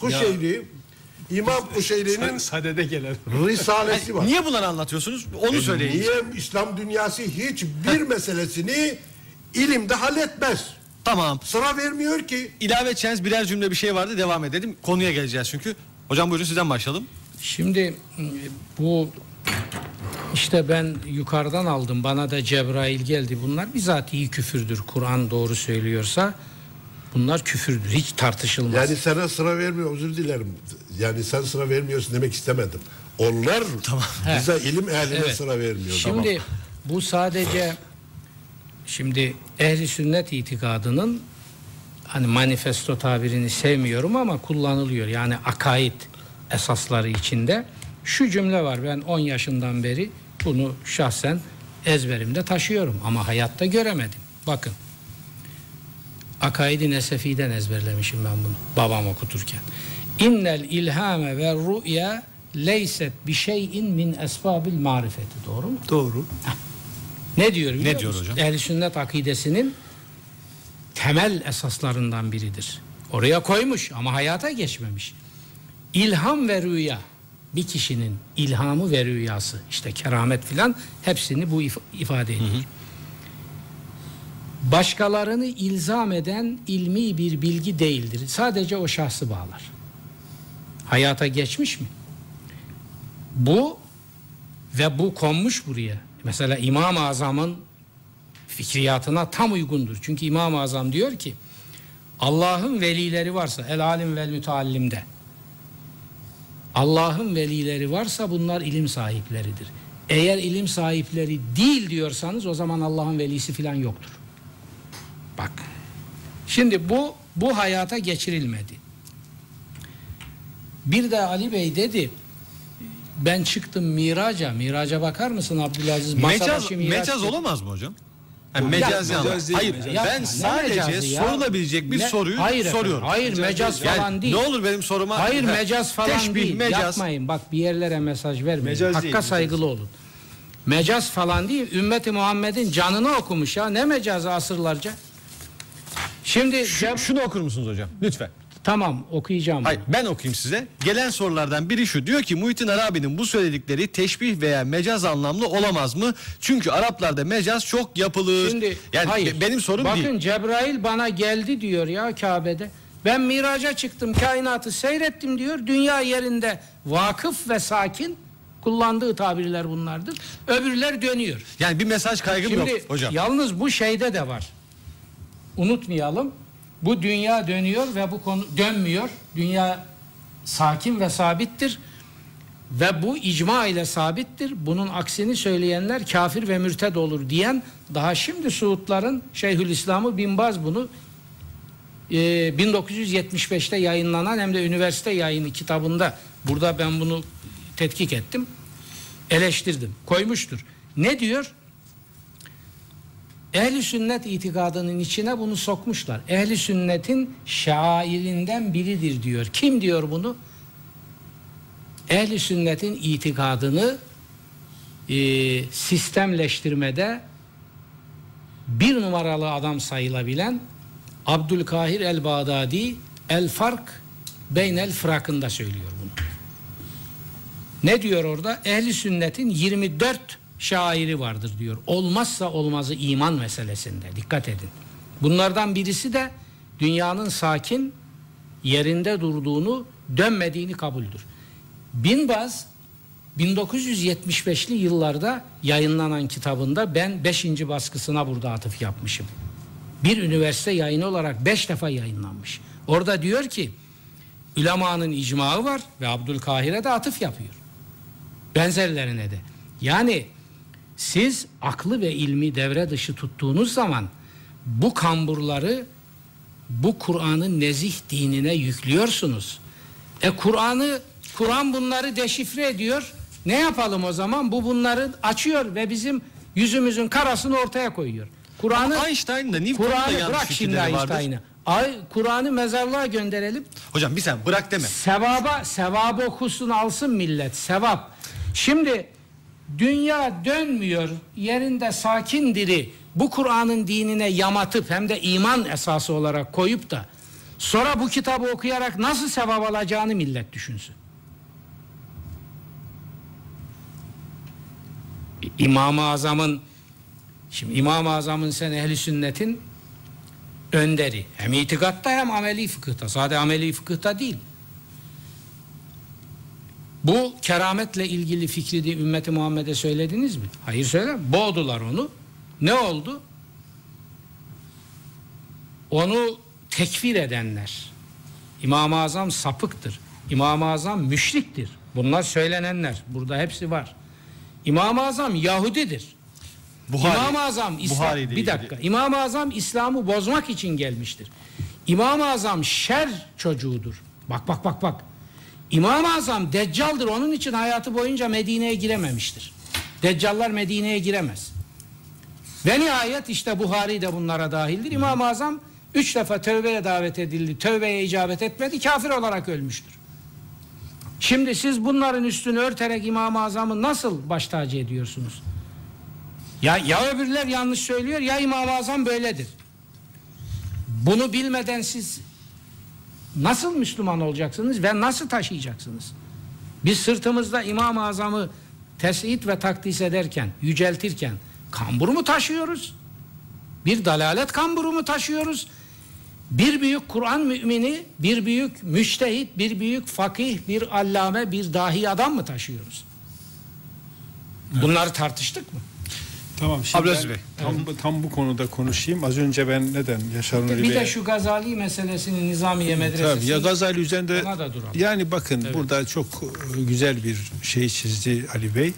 Kuşeyri İmam Kuşeyri'nin Sadede gelen. risalesi var. Niye bunları anlatıyorsunuz? Onu söyleyin. Niye İslam dünyası hiçbir meselesini ilimde halletmez? Tamam. Sıra vermiyor ki. İlave edeceğiniz birer cümle bir şey vardı. Devam edelim. Konuya geleceğiz çünkü. Hocam buyurun sizden başlayalım. Şimdi e, bu işte ben yukarıdan aldım bana da Cebrail geldi bunlar bizatihi küfürdür Kur'an doğru söylüyorsa bunlar küfürdür hiç tartışılmaz. Yani sana sıra vermiyor özür dilerim. Yani sen sıra vermiyorsun demek istemedim. Onlar bize ilim ehline Evet. sıra vermiyor. Şimdi bu sadece şimdi ehli sünnet itikadının hani manifesto tabirini sevmiyorum ama kullanılıyor. Yani akaid esasları içinde şu cümle var. Ben 10 yaşından beri bunu şahsen ezberimde taşıyorum ama hayatta göremedim. Bakın. Akaidi Nesefi'den ezberlemişim ben bunu babam okuturken. İnnel ilhame ve ru'ya leyset bi şeyin min esbabil marifeti. Doğru mu? Doğru. Ne diyor biliyor Ne diyor musun? hocam? Ehl-i sünnet akidesinin temel esaslarından biridir. Oraya koymuş ama hayata geçmemiş. İlham ve rüya bir kişinin ilhamı ve rüyası işte keramet filan hepsini bu if- ifade ediyor. Başkalarını ilzam eden ilmi bir bilgi değildir. Sadece o şahsı bağlar. Hayata geçmiş mi? Bu ve bu konmuş buraya. Mesela İmam-ı Azam'ın fikriyatına tam uygundur. Çünkü İmam-ı Azam diyor ki Allah'ın velileri varsa el alim vel müteallimde Allah'ın velileri varsa bunlar ilim sahipleridir. Eğer ilim sahipleri değil diyorsanız o zaman Allah'ın velisi filan yoktur. Şimdi bu bu hayata geçirilmedi. Bir de Ali Bey dedi ben çıktım miraca. Miraca bakar mısın Abdülaziz? Mecaz, mecaz olamaz mı hocam? Yani mecaz anlamda. değil, Hayır mecaz. Ben sadece ya? sorulabilecek bir Ne- soruyu hayır efendim, soruyorum. Hayır mecaz Yani falan değil. Ne olur benim soruma Hayır Ha, mecaz falan teşbih, değil. mecaz. Yapmayın bak bir yerlere mesaj vermeyin. Mecaz Hakka değil, mecaz. saygılı olun. Mecaz falan değil. Ümmeti Muhammed'in canını okumuş ya. Ne mecazı asırlarca? Şimdi Cem- Şunu okur musunuz hocam? Lütfen. tamam okuyacağım. Hayır ben okuyayım size. Gelen sorulardan biri şu. Diyor ki Muhittin Arabi'nin bu söyledikleri teşbih veya mecaz anlamlı olamaz mı? Çünkü Araplarda mecaz çok yapılır. Şimdi yani hayır. be- benim sorum Bakın değil. Cebrail bana geldi diyor ya Kabe'de. Ben miraca çıktım, kainatı seyrettim diyor. Dünya yerinde vakıf ve sakin kullandığı tabirler bunlardır. Öbürler dönüyor. Yani bir mesaj kaygım Şimdi yok hocam. yalnız bu şeyde de var. Unutmayalım. Bu dünya dönüyor ve bu konu dönmüyor. Dünya sakin ve sabittir. Ve bu icma ile sabittir. Bunun aksini söyleyenler kafir ve mürted olur diyen daha şimdi Suudların Şeyhülislam'ı Bin Baz bunu e, 1975'te yayınlanan hem de üniversite yayını kitabında burada ben bunu tetkik ettim. Eleştirdim. Koymuştur. Ne diyor? Ehli sünnet itikadının içine bunu sokmuşlar. Ehli sünnetin şairinden biridir diyor. Kim diyor bunu? Ehli sünnetin itikadını e, sistemleştirmede bir numaralı adam sayılabilen Abdülkahir el-Bağdadi El Fark Beynel Fırak'ında söylüyor bunu. Ne diyor orada? Ehli sünnetin 24 şairi vardır diyor. Olmazsa olmazı iman meselesinde. Dikkat edin. Bunlardan birisi de dünyanın sakin yerinde durduğunu, dönmediğini kabuldür. Binbaz 1975'li yıllarda yayınlanan kitabında ben 5. baskısına burada atıf yapmışım. Bir üniversite yayını olarak 5 defa yayınlanmış. Orada diyor ki ülemanın icmağı var ve Abdülkahir'e de atıf yapıyor. Benzerlerine de. Yani siz aklı ve ilmi devre dışı tuttuğunuz zaman bu kamburları bu Kur'an'ın nezih dinine yüklüyorsunuz. E Kur'an'ı Kur'an bunları deşifre ediyor. Ne yapalım o zaman? Bu bunları açıyor ve bizim yüzümüzün karasını ortaya koyuyor. Kur'an'ı Ama Einstein'ın da Newton'un da Kur'an'ı bırak şimdi. Einstein'ı. Ay Kur'an'ı mezarlığa gönderelim. Hocam bir sen bırak deme. Sevaba, sevabı okusun alsın millet. Sevap. Şimdi dünya dönmüyor. Yerinde sakin diri bu Kur'an'ın dinine yamatıp hem de iman esası olarak koyup da Sonra bu kitabı okuyarak nasıl sevap alacağını millet düşünsün. İmam-ı Azam'ın şimdi İmam-ı Azam'ın sen ehli sünnetin önderi. Hem itikatta hem ameli fıkıhta. Sadece ameli fıkıhta değil. Bu kerametle ilgili fikri de ümmeti Muhammed'e söylediniz mi? Hayır söyle. Boğdular onu. Ne oldu? Onu tekfir edenler. İmam-ı Azam sapıktır. İmam-ı Azam müşriktir. Bunlar söylenenler. Burada hepsi var. İmam-ı Azam Yahudidir. Buhari. İmam-ı Azam İslam bir dakika. İmam-ı Azam İslam'ı bozmak için gelmiştir. İmam-ı Azam şer çocuğudur. Bak bak bak bak. İmam-ı Azam deccaldır. Onun için hayatı boyunca Medine'ye girememiştir. Deccallar Medine'ye giremez. Ve nihayet işte Buhari de bunlara dahildir. İmam-ı Azam üç defa tövbeye davet edildi. Tövbeye icabet etmedi. Kafir olarak ölmüştür. Şimdi siz bunların üstünü örterek İmam-ı Azam'ı nasıl baş tacı ediyorsunuz? Ya, ya öbürler yanlış söylüyor ya İmam-ı Azam böyledir. Bunu bilmeden siz nasıl Müslüman olacaksınız ve nasıl taşıyacaksınız? Biz sırtımızda İmam-ı Azam'ı tesbih ve takdis ederken, yüceltirken kambur mu taşıyoruz? Bir dalalet kamburu mu taşıyoruz? Bir büyük Kur'an mümini, bir büyük müştehit, bir büyük fakih, bir allame, bir dahi adam mı taşıyoruz? Bunları tartıştık mı? Tamam şimdi ben Bey. tam, tam bu konuda konuşayım. Az önce ben neden Yaşar Nuri Bir Bey'e- de şu Gazali meselesini Nizamiye Medresesi. Tabii ya Gazali üzerinde Ona da duralım. yani bakın burada çok e, güzel bir şey çizdi Ali Bey.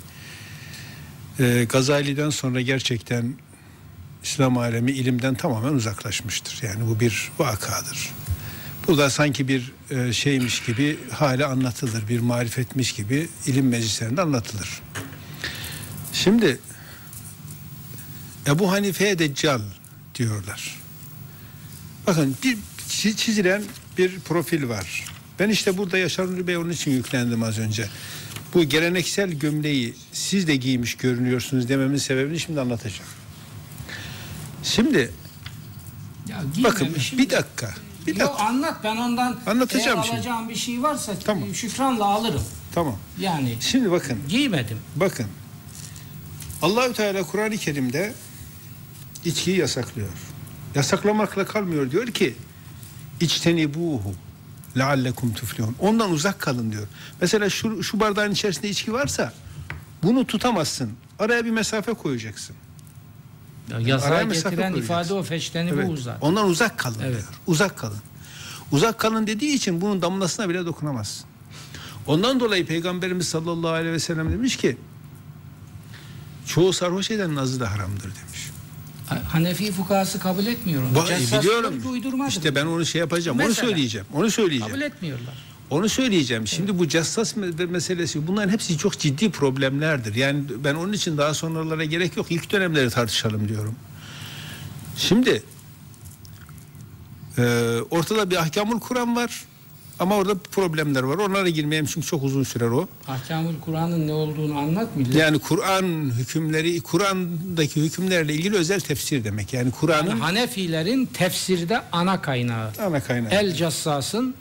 Ee, Gazali'den sonra gerçekten İslam alemi ilimden tamamen uzaklaşmıştır. Yani bu bir vakadır. Bu da sanki bir e, şeymiş gibi hala anlatılır. Bir marifetmiş gibi ilim meclislerinde anlatılır. Şimdi Ebu Hanife'ye Deccal diyorlar. Bakın bir çi- çizilen bir profil var. Ben işte burada Yaşar Nuri Bey onun için yüklendim az önce. Bu geleneksel gömleği siz de giymiş görünüyorsunuz dememin sebebini şimdi anlatacağım. Şimdi Ya bakın giymemişim bir dakika. Bir Yok dakika. anlat ben ondan Anlatacağım eğer şimdi. alacağım bir şey varsa Tamam. şükranla alırım. Tamam. Yani Şimdi bakın. giymedim. Bakın. Allahü Teala Kur'an-ı Kerim'de içkiyi yasaklıyor. Yasaklamakla kalmıyor diyor ki içtenibuhu leallekum tuflihun. Ondan uzak kalın diyor. Mesela şu, şu bardağın içerisinde içki varsa bunu tutamazsın. Araya bir mesafe koyacaksın. Ya Araya Yasağa mesafe getiren ifade o feçteni Evet. bu zaten. Ondan uzak kalın Evet. diyor. Uzak kalın. Uzak kalın dediği için bunun damlasına bile dokunamazsın. Ondan dolayı Peygamberimiz sallallahu aleyhi ve sellem demiş ki çoğu sarhoş eden nazı da haramdır demiş. Ha- Hanefi fukahası kabul etmiyor onu. Ba- biliyorum. uydurmadır. İşte ben onu şey yapacağım. Onu Mesela. söyleyeceğim. Onu söyleyeceğim. kabul etmiyorlar. Onu söyleyeceğim. Şimdi bu cessas me- meselesi bunların hepsi çok ciddi problemlerdir. Yani ben onun için daha sonralara gerek yok. İlk dönemleri tartışalım diyorum. Şimdi e, ortada bir ahkamul Kur'an var. Ama orada problemler var. Onlara girmeyeyim çünkü çok uzun sürer o. Ahkamül Kur'an'ın ne olduğunu anlat millet. Yani Kur'an hükümleri, Kur'an'daki hükümlerle ilgili özel tefsir demek. Yani Yani Kur'an'ın Hanefilerin tefsirde ana kaynağı. ana kaynağı. El Cassas'ın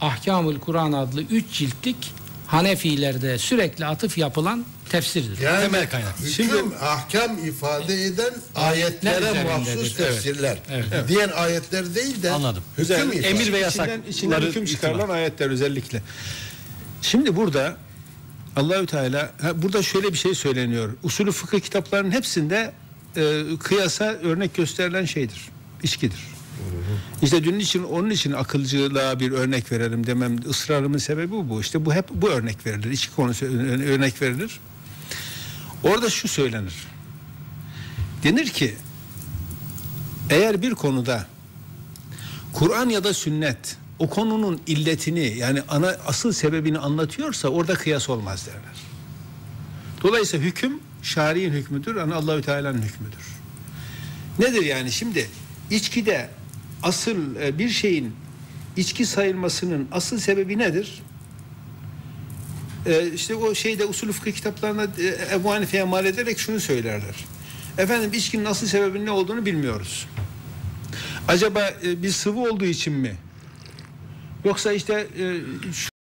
Ahkamül Kur'an adlı üç ciltlik Hanefilerde sürekli atıf yapılan tefsirdir. Yani Temel kaynak. Hüküm, Şimdi- ahkam ifade eden ayetlere mahsus Evet. tefsirler. Diğer ayetler değil de Anladım. hüküm Güzel. ifade. Emir ve İçinden, yasakları içinden hüküm çıkarılan ayetler özellikle. Şimdi burada Allahü Teala ha, burada şöyle bir şey söyleniyor. Usulü fıkıh kitaplarının hepsinde e, kıyasa örnek gösterilen şeydir. İçkidir. İşte dün için onun için akılcılığa bir örnek verelim demem ısrarımın sebebi bu. İşte bu hep bu örnek verilir. İçki konusu örnek verilir. Orada şu söylenir. Denir ki eğer bir konuda Kur'an ya da sünnet o konunun illetini yani ana asıl sebebini anlatıyorsa orada kıyas olmaz derler. Dolayısıyla hüküm şari'in hükmüdür, yani Allahü Teala'nın hükmüdür. Nedir yani şimdi içkide asıl e, bir şeyin içki sayılmasının asıl sebebi nedir? E, işte o şeyde usulü fıkıh kitaplarına e, Ebu Hanife'ye mal ederek şunu söylerler. Efendim içkinin asıl sebebinin ne olduğunu bilmiyoruz. Acaba e, bir sıvı olduğu için mi Yoksa işte e, şu